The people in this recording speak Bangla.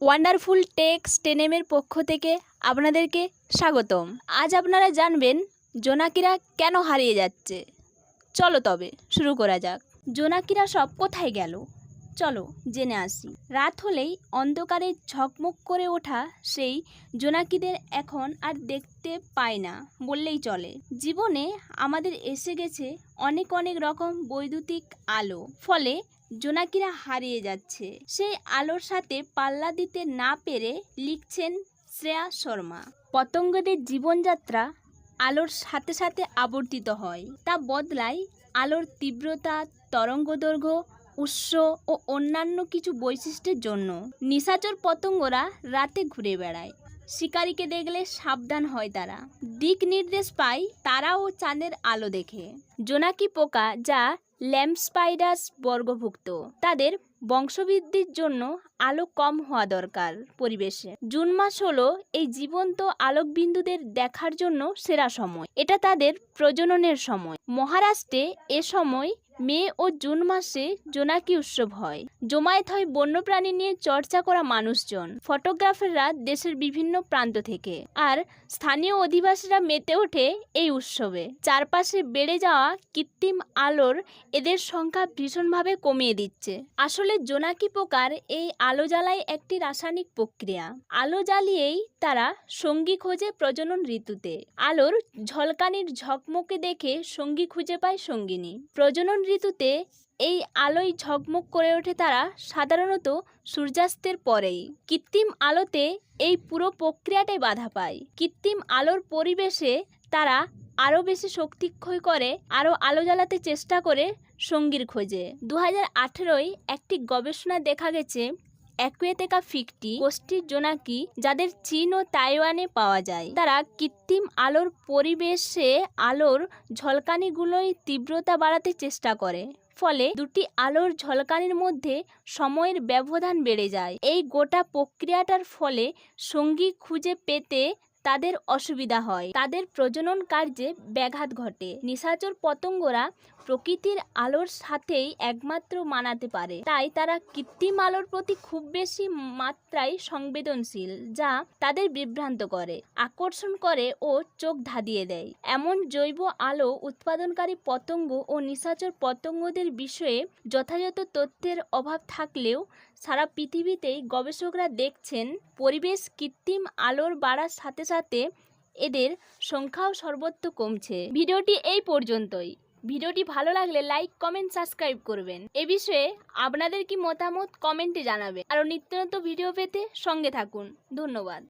ওয়ান্ডারফুল টেক্স টেনেমের পক্ষ থেকে আপনাদেরকে স্বাগতম। আজ আপনারা জানবেন, জোনাকিরা কেন হারিয়ে যাচ্ছে। চলো তবে, শুরু করা যাক। জোনাকিরা সব কোথায় গেল? চলো জেনে আসি। রাত হলেই অন্ধকারে ঝকমক করে ওঠা সেই জোনাকিদের এখন আর দেখতে পায় না বললেই চলে। জীবনে আমাদের এসে গেছে অনেক অনেক রকম বৈদ্যুতিক আলো। ফলে জোনাকিরা হারিয়ে যাচ্ছে। সেই আলোর সাথে পাল্লা দিতে না পেরে লিখছেন শ্রেয়া শর্মা। পতঙ্গদের জীবনযাত্রা আলোর সাথে সাথে আবর্তিত হয়। তা বদলায় আলোর তীব্রতা, তরঙ্গদৈর্ঘ্য, উৎস ও অন্যান্য কিছু বৈশিষ্ট্যের জন্য। নিশাচর পতঙ্গরা রাতে ঘুরে বেড়ায়। শিকারীকে দেখলে সাবধান হয় তারা। দিক নির্দেশ পায় তারা ও চাঁদের আলো দেখে। জোনাকি পোকা যা ল্যাম্প স্পাইডাস বর্গভুক্ত, তাদের বংশবৃদ্ধির জন্য আলো কম হওয়া দরকার পরিবেশে। জুন মাস হলো এই জীবন্ত আলোকবিন্দুদের দেখার জন্য সেরা সময়। এটা তাদের প্রজননের সময়। মহারাষ্ট্রে এ সময় মে ও জুন মাসে জোনাকি উৎসব হয়। জমায়েত হয় বন্যপ্রাণী নিয়ে চর্চা করা মানুষজন। ফটোগ্রাফাররা দেশের বিভিন্ন প্রান্ত থেকে। আর স্থানীয় অধিবাসীরা মেতে ওঠে এই উৎসবে। চারপাশে বেড়ে যাওয়া কৃত্রিম আলোর এদের সংখ্যা ভীষণভাবে কমিয়ে দিচ্ছে। আসলে জোনাকি পোকার এই আলো জ্বালায় একটি রাসায়নিক প্রক্রিয়া। আলো জ্বালিয়েই তারা সঙ্গী খোঁজে প্রজনন ঋতুতে। আলোর ঝলকানির ঝকমকে দেখে সঙ্গী খুঁজে পায় সঙ্গিনী। প্রজনন ঋতুতে এই আলোয় ঝকমক করে ওঠে তারা সাধারণত সূর্যাস্তের পরেই। কৃত্রিম আলোতে এই পুরো প্রক্রিয়াটাই বাধা পায়। কৃত্রিম আলোর পরিবেশে তারা আরও বেশি শক্তিক্ষয় করে, আরও আলো জ্বালাতে চেষ্টা করে সঙ্গীর খোঁজে। দু হাজার একটি গবেষণা দেখা গেছে অ্যাকুয়েতেকা ফিকটি গোষ্ঠীর জোনাকি যাদের চীন ও তাইওয়ানে পাওয়া যায়। তারা কৃত্রিম আলোর পরিবেশে আলোর ঝলকানিগুলোই তীব্রতা বাড়াতে চেষ্টা করে, ফলে দুটি আলোর ঝলকানির মধ্যে সময়ের ব্যবধান বেড়ে যায়। এই গোটা প্রক্রিয়াটার ফলে সঙ্গী খুঁজে পেতে তাদের অসুবিধা হয়। তাদের প্রজনন কার্যে ব্যাঘাত ঘটে। নিশাচর পতঙ্গরা প্রকৃতির আলোর সাথেই একমাত্র মানাতে পারে। তাই তারা কৃত্রিম আলোর প্রতি খুব বেশি মাত্রায় সংবেদনশীল, যা তাদের বিভ্রান্ত করে, আকর্ষণ করে ও চোখ ধাঁধিয়ে দেয়। এমন জৈব আলো উৎপাদনকারী পতঙ্গ ও নিশাচর পতঙ্গদের বিষয়ে যথাযথ তথ্যের অভাব থাকলেও সারা পৃথিবীতেই গবেষকরা দেখছেন, পরিবেশ কৃত্রিম আলোর বাড়ার সাথে সাথে এদের সংখ্যাও সর্বত্র কমছে। ভিডিওটি এই পর্যন্তই। ভিডিওটি ভালো লাগলে লাইক, কমেন্ট, সাবস্ক্রাইব করবেন। এ বিষয়ে আপনাদের কি মতামত কমেন্টে জানাবেন। আরও নিত্য নতুন ভিডিও পেতে সঙ্গে থাকুন। ধন্যবাদ।